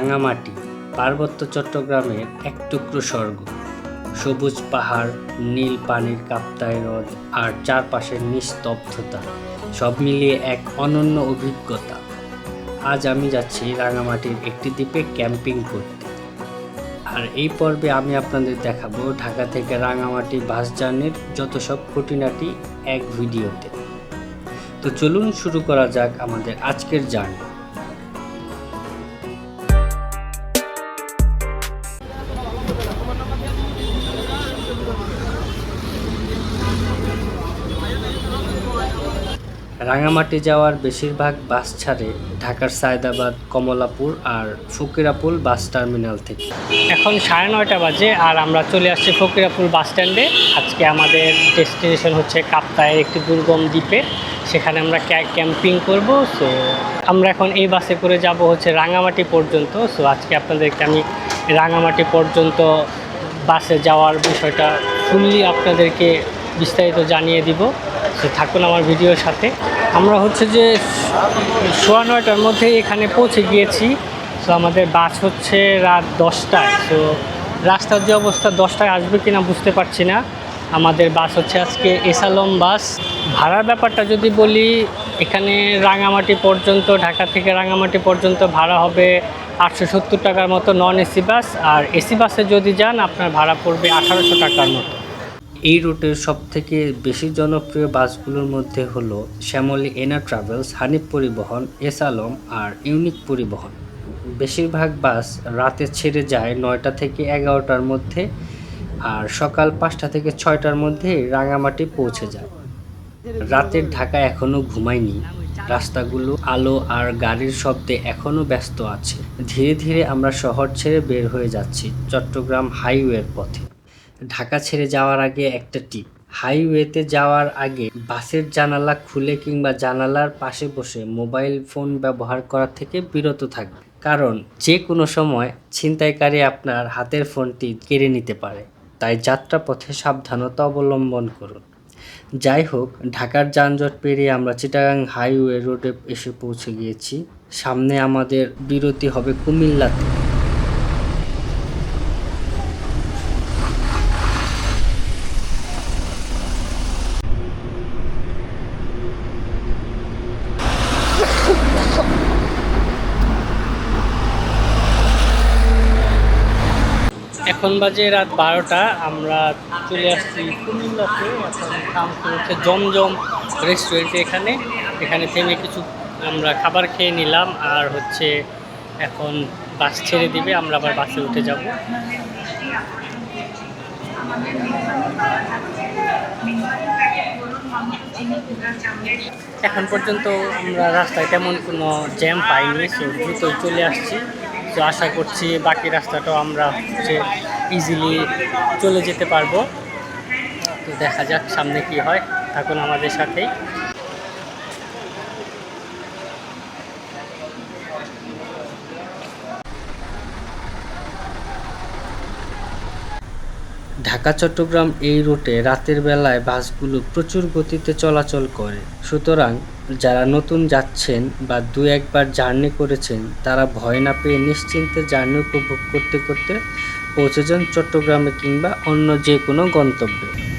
রাঙামাটি, পার্বত্য চট্টগ্রামের এক টুকরো স্বর্গ। সবুজ পাহাড়, নীল পানির কাপ্তায় হ্রদ আর চারপাশের নিস্তব্ধতা, সব মিলিয়ে এক অনন্য অভিজ্ঞতা। আজ আমি যাচ্ছি রাঙামাটির একটি দ্বীপে ক্যাম্পিং করতে। আর এই পর্বে আমি আপনাদের দেখাবো ঢাকা থেকে রাঙামাটি বাস জার্নির যত সব খুঁটিনাটি এক ভিডিওতে। তো চলুন শুরু করা যাক আমাদের আজকের জার্নি। রাঙামাটি যাওয়ার বেশিরভাগ বাস ছাড়ে ঢাকার সায়দাবাদ, কমলাপুর আর ফকিরাপুল বাস টার্মিনাল থেকে। এখন সাড়ে নয়টা বাজে আর আমরা চলে আসছি ফকিরাপুল বাস স্ট্যান্ডে। আজকে আমাদের ডেস্টিনেশন হচ্ছে কাপ্তায়ের একটি দুর্গম দ্বীপে। সেখানে আমরা ক্যাম্পিং করব, সো আমরা এখন এই বাসে করে যাব হচ্ছে রাঙামাটি পর্যন্ত। সো আজকে আপনাদেরকে আমি রাঙামাটি পর্যন্ত বাসে যাওয়ার বিষয়টা ফুললি আপনাদেরকে বিস্তারিত জানিয়ে দিব। তো থাকুন আমার ভিডিওর সাথে। আমরা হচ্ছে যে সোয়া নয়টার মধ্যে এখানে পৌঁছে গিয়েছি। তো আমাদের বাস হচ্ছে রাত দশটায়। তো রাস্তার যে অবস্থা, দশটায় আসবে কিনা বুঝতে পারছি না। আমাদের বাস হচ্ছে আজকে এসালম বাস। ভাড়ার ব্যাপারটা যদি বলি, এখানে রাঙামাটি পর্যন্ত, ঢাকা থেকে রাঙামাটি পর্যন্ত ভাড়া হবে আটশো সত্তর টাকার মতো নন এসি বাস আর এসি বাসে যদি যান, আপনার ভাড়া পড়বে আঠারোশো টাকার মতো। এই রুটের সবথেকে বেশি জনপ্রিয় বাসগুলোর মধ্যে হলো শ্যামলী এনা ট্রাভেলস, হানিফ পরিবহন, এস আলম আর ইউনিক পরিবহন। বেশিরভাগ বাস রাতে ছেড়ে যায় নয়টা থেকে এগারোটার মধ্যে আর সকাল পাঁচটা থেকে ছয়টার মধ্যে রাঙামাটি পৌঁছে যায়। রাতের ঢাকা এখনও ঘুমায়নি। রাস্তাগুলো, আলো আর গাড়ির শব্দে এখনও ব্যস্ত আছে। ধীরে ধীরে আমরা শহর ছেড়ে বের হয়ে যাচ্ছি চট্টগ্রাম হাইওয়ের পথে। ঢাকা ছেড়ে যাওয়ার আগে একটা টিপ হাইওয়েতে যাওয়ার আগে বাসের জানালা খুলে কিংবা জানালার পাশে বসে মোবাইল ফোন ব্যবহার করা থেকে বিরত থাকবে। কারণ যে কোনো সময় ছিনতাইকারী আপনার হাতের ফোনটি কেড়ে নিতে পারে। তাই যাত্রাপথে সাবধানতা অবলম্বন করুন। যাই হোক, ঢাকার যানজট পেরিয়ে আমরা চিটাগাং হাইওয়ে রোডে এসে পৌঁছে গিয়েছি। সামনে আমাদের বিরতি হবে কুমিল্লাতে এখন বাজে রাত বারোটা, আমরা চলে আসছি কুমিল্লাতে, এখন নামতে হচ্ছে জমজম রেস্টুরেন্টে এখানে। এখানে থেমে কিছু আমরা খাবার খেয়ে নিলাম, আর হচ্ছে এখন বাস ছেড়ে দিবে, আমরা আবার বাসে উঠে যাব। এখন পর্যন্ত আমরা রাস্তায় তেমন কোনো জ্যাম পাইনি সো দ্রুতই চলে আসছি। তো আশা করছি বাকি রাস্তাটাও আমরা হচ্ছে ইজিলি চলে যেতে পারব। তো দেখা যাক সামনে কি হয়, থাকুন আমাদের সাথেই। ঢাকা, চট্টগ্রাম এই রুটে রাতের বেলায় বাসগুলো প্রচুর গতিতে চলাচল করে। সুতরাং যারা নতুন যাচ্ছেন বা দু একবার জার্নি করেছেন, তারা ভয় না পেয়ে নিশ্চিন্তে জার্নি উপভোগ করতে করতে পৌঁছে যান চট্টগ্রামে কিংবা অন্য যে কোনো গন্তব্যে।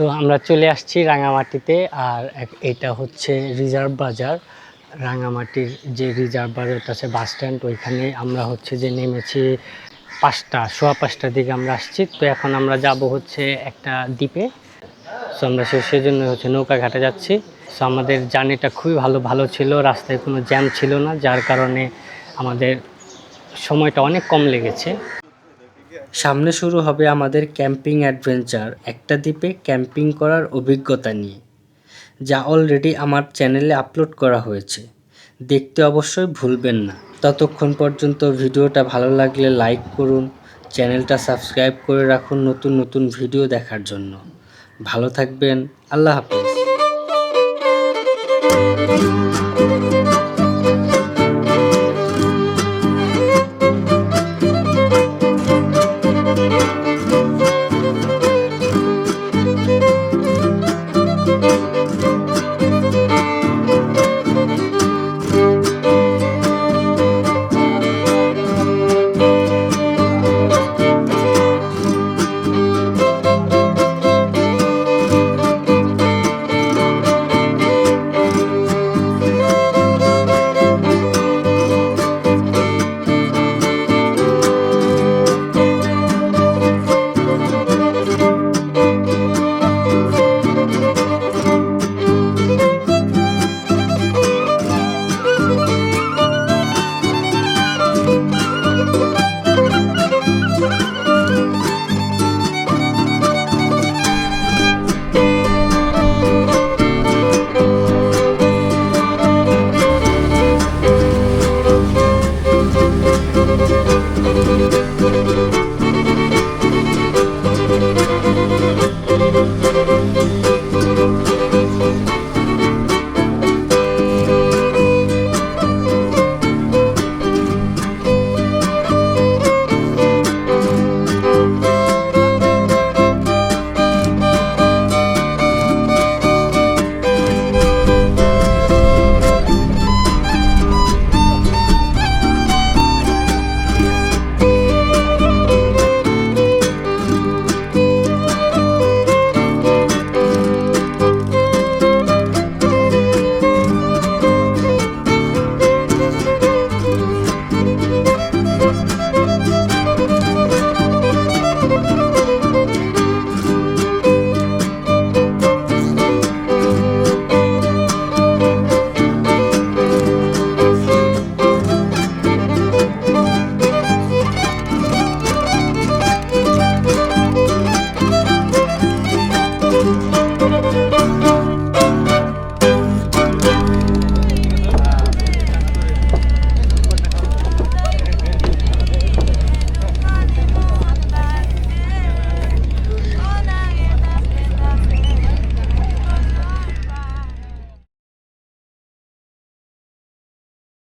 সো আমরা চলে আসছি রাঙামাটিতে আর এটা হচ্ছে রিজার্ভ বাজার। রাঙামাটির যে রিজার্ভ বাজারটা আছে বাস স্ট্যান্ড। ওইখানে আমরা হচ্ছে যে নেমেছি পাঁচটা, সোয়া পাঁচটার দিকে আমরা আসছি। তো এখন আমরা যাব হচ্ছে একটা দ্বীপে। সো আমরা সে সেজন্য হচ্ছে নৌকা ঘাটে যাচ্ছি। সো আমাদের জার্নিটা খুবই ভালো ভালো ছিল। রাস্তায় কোনো জ্যাম ছিল না, যার কারণে আমাদের সময়টা অনেক কম লেগেছে। সামনে শুরু হবে আমাদের ক্যাম্পিং অ্যাডভেঞ্চার, একটা দ্বীপে ক্যাম্পিং করার অভিজ্ঞতা নিয়ে, যা অলরেডি আমার চ্যানেলে আপলোড করা হয়েছে। দেখতে অবশ্যই ভুলবেন না। ততক্ষণ পর্যন্ত ভিডিওটা ভালো লাগলে লাইক করুন, চ্যানেলটা সাবস্ক্রাইব করে রাখুন নতুন নতুন ভিডিও দেখার জন্য। ভালো থাকবেন, আল্লাহ হাফিজ।